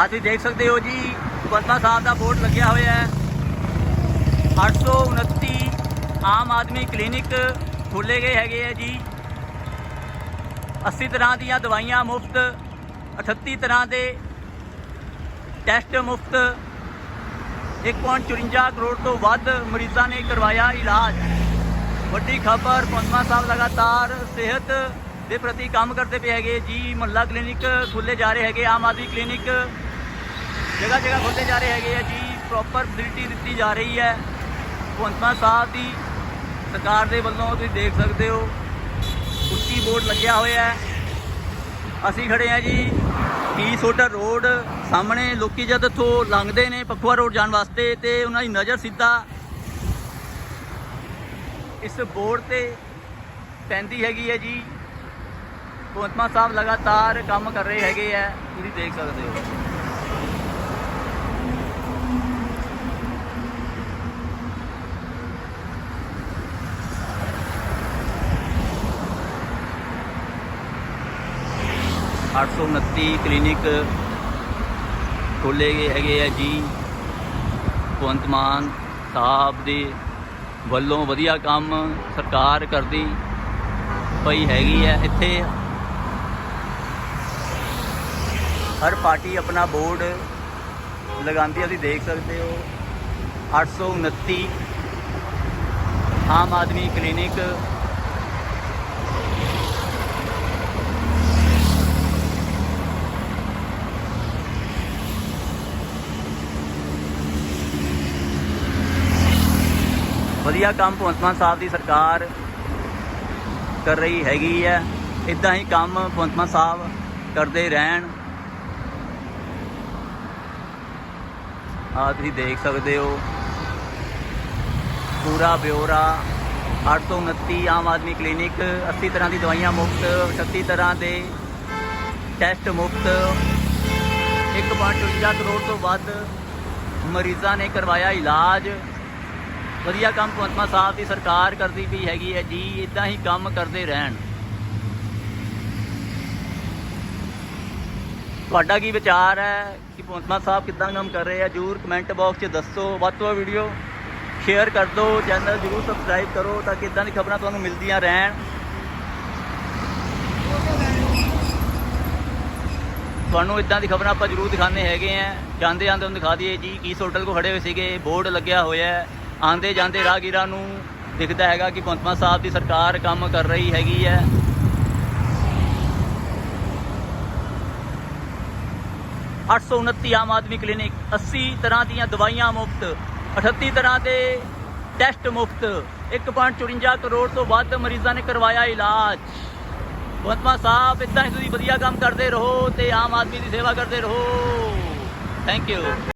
ਆ ਤੁਸੀਂ ਦੇਖ ਸਕਦੇ ਹੋ ਜੀ ਪਦਮਾ ਸਾਹਿਬ ਦਾ ਬੋਰਡ ਲੱਗਿਆ ਹੋਇਆ ਹੈ। 829 ਆਮ ਆਦਮੀ ਕਲੀਨਿਕ ਖੋਲੇ ਗਏ ਹੈਗੇ ਆ ਜੀ। 80 ਤਰ੍ਹਾਂ ਦੀਆਂ ਦਵਾਈਆਂ ਮੁਫਤ 38 ਤਰ੍ਹਾਂ ਦੇ ਟੈਸਟ ਮੁਫਤ 1.54 ਕਰੋੜ ਤੋਂ ਵੱਧ ਮਰੀਜ਼ਾਂ ਨੇ ਕਰਵਾਇਆ ਇਲਾਜ। ਵੱਡੀ ਖਬਰ ਪਦਮਾ ਸਾਹਿਬ ਲਗਾਤਾਰ ਸਿਹਤ ਦੇ ਪ੍ਰਤੀ ਕੰਮ ਕਰਦੇ ਪਏ ਹੈਗੇ ਜੀ, ਮੁਹੱਲਾ ਕਲੀਨਿਕ ਖੁੱਲੇ ਜਾ ਰਹੇ ਹੈਗੇ, ਆਮ ਆਦਮੀ ਕਲੀਨਿਕ ਜਗ੍ਹਾ ਜਗ੍ਹਾ ਖੁੱਲੇ ਜਾ ਰਹੇ ਹੈਗੇ ਆ ਜੀ ਪ੍ਰੋਪਰ ਫੈਸਿਲਿਟੀ ਦਿੱਤੀ ਜਾ ਰਹੀ ਹੈ। ਪਦਮਾ ਸਾਹਿਬ ਦੀ ਸਰਕਾਰ ਦੇ ਵੱਲੋਂ ਤੁਸੀਂ ਦੇਖ ਸਕਦੇ ਹੋ, ਉੱਚੀ ਬੋਰਡ ਲੱਗਿਆ ਹੋਇਆ ਹੈ। ਅਸੀਂ ਖੜੇ ਆ ਜੀ ਟੀ ਸੋਟਰ ਰੋਡ ਸਾਹਮਣੇ, ਲੋਕੀ ਜਦ ਇੱਥੋਂ ਲੰਘਦੇ ਨੇ ਪਖਵਾ ਰੋਡ ਜਾਣ ਵਾਸਤੇ ਤੇ ਉਹਨਾਂ ਦੀ ਨਜ਼ਰ ਸਿੱਧਾ ਇਸ ਬੋਰਡ ਤੇ ਪੈਂਦੀ ਹੈਗੀ ਹੈ ਜੀ। ਪੋਤਮਾ ਸਾਹਿਬ ਲਗਾਤਾਰ ਕੰਮ ਕਰ ਰਹੇ ਹੈਗੇ ਆ, ਤੁਸੀਂ ਦੇਖ ਸਕਦੇ ਹੋ। ਅੱਠ ਸੌ ਉਨੱਤੀ ਕਲੀਨਿਕ ਖੋਲੇ ਗਏ ਹੈਗੇ ਆ ਜੀ। ਭਗਵੰਤ ਮਾਨ ਸਾਹਿਬ ਦੇ ਵੱਲੋਂ ਵਧੀਆ ਕੰਮ ਸਰਕਾਰ ਕਰਦੀ ਪਈ ਹੈਗੀ ਹੈ ਇੱਥੇ ਹਰ ਪਾਰਟੀ ਆਪਣਾ ਬੋਰਡ ਲਗਾਉਂਦੀ ਹੈ ਤੁਸੀਂ ਦੇਖ ਸਕਦੇ ਹੋ। 829 ਆਮ ਆਦਮੀ ਕਲੀਨਿਕ। ਵਧੀਆ ਕੰਮ ਭਗਵੰਤ ਮਾਨ ਸਾਹਿਬ ਦੀ ਸਰਕਾਰ ਕਰ ਰਹੀ ਹੈਗੀ ਹੈ। ਇਦਾਂ ਹੀ ਕੰਮ ਭਗਵੰਤ ਮਾਨ ਸਾਹਿਬ ਕਰਦੇ ਰਹਿਣ। ਆ ਤੁਸੀਂ ਦੇਖ ਸਕਦੇ ਹੋ। ਪੂਰਾ ਬਿਓਰਾ 829 ਆਮ ਆਦਮੀ ਕਲੀਨਿਕ 80 ਤਰ੍ਹਾਂ ਦੀ ਦਵਾਈਆਂ ਮੁਫਤ 38 ਤਰ੍ਹਾਂ ਦੇ ਟੈਸਟ ਮੁਫਤ। 1.54 ਕਰੋੜ ਤੋਂ ਵੱਧ ਮਰੀਜ਼ਾਂ ਨੇ ਕਰਵਾਇਆ ਇਲਾਜ। ਵਧੀਆ ਕੰਮ ਭਗਵੰਤ ਸਾਹਿਬ ਦੀ ਸਰਕਾਰ ਕਰਦੀ ਪਈ ਹੈਗੀ ਹੈ। ਜੀ ਇਦਾਂ ਹੀ ਕੰਮ ਕਰਦੇ ਰਹਿਣ। ਤੁਹਾਡਾ ਕੀ ਵਿਚਾਰ ਹੈ? ਕਿ ਭਗਵੰਤ ਸਾਹਿਬ ਕਿੱਦਾਂ ਕੰਮ ਕਰ ਰਹੇ ਆ? ਜਰੂਰ ਕਮੈਂਟ ਬਾਕਸ 'ਚ ਦੱਸੋ। ਵੱਧ ਤੋਂ ਵੱਧ ਵੀਡੀਓ ਸ਼ੇਅਰ ਕਰ ਦਿਓ। ਚੈਨਲ ਜਰੂਰ ਸਬਸਕ੍ਰਾਈਬ ਕਰੋ ਤਾਂ ਕਿ ਇਦਾਂ ਦੀ ਖਬਰਾਂ ਤੁਹਾਨੂੰ ਮਿਲਦੀਆਂ ਰਹਿਣ। ਤੁਹਾਨੂੰ ਇਦਾਂ ਦੀ ਖਬਰਾਂ ਆਪਾਂ ਜਰੂਰ ਦਿਖਾਣੇ ਹੈਗੇ ਆ। ਜਾਂਦੇ ਜਾਂਦੇ ਤੁਹਾਨੂੰ ਦਿਖਾ ਦਈਏ ਜੀ, ਕੀ ਹੋਟਲ ਕੋ ਖੜੇ ਹੋਏ ਸੀਗੇ ਬੋਰਡ ਲੱਗਿਆ ਹੋਇਆ ਹੈ। ਆਂਦੇ ਜਾਂਦੇ ਰਾਹਗੀਰਾਂ ਨੂੰ ਦਿਖਦਾ ਹੈਗਾ ਕਿ ਭਗਵੰਤ ਸਾਹਿਬ ਦੀ ਸਰਕਾਰ ਕੰਮ ਕਰ ਰਹੀ ਹੈਗੀ ਹੈ। ਅੱਠ ਸੌ ਉਨੱਤੀ ਆਮ ਆਦਮੀ ਕਲੀਨਿਕ 80 ਤਰ੍ਹਾਂ ਦੀਆਂ ਦਵਾਈਆਂ ਮੁਫਤ 38 ਤਰ੍ਹਾਂ ਦੇ ਟੈਸਟ ਮੁਫਤ 1.54 ਕਰੋੜ ਤੋਂ ਵੱਧ ਮਰੀਜ਼ਾਂ ਨੇ ਕਰਵਾਇਆ ਇਲਾਜ। ਭਗਵੰਤ ਸਾਹਿਬ, ਇਦਾਂ ਹੀ ਤੁਸੀਂ ਵਧੀਆ ਕੰਮ ਕਰਦੇ ਰਹੋ ਤੇ ਆਮ ਆਦਮੀ ਦੀ ਸੇਵਾ ਕਰਦੇ ਰਹੋ। Thank you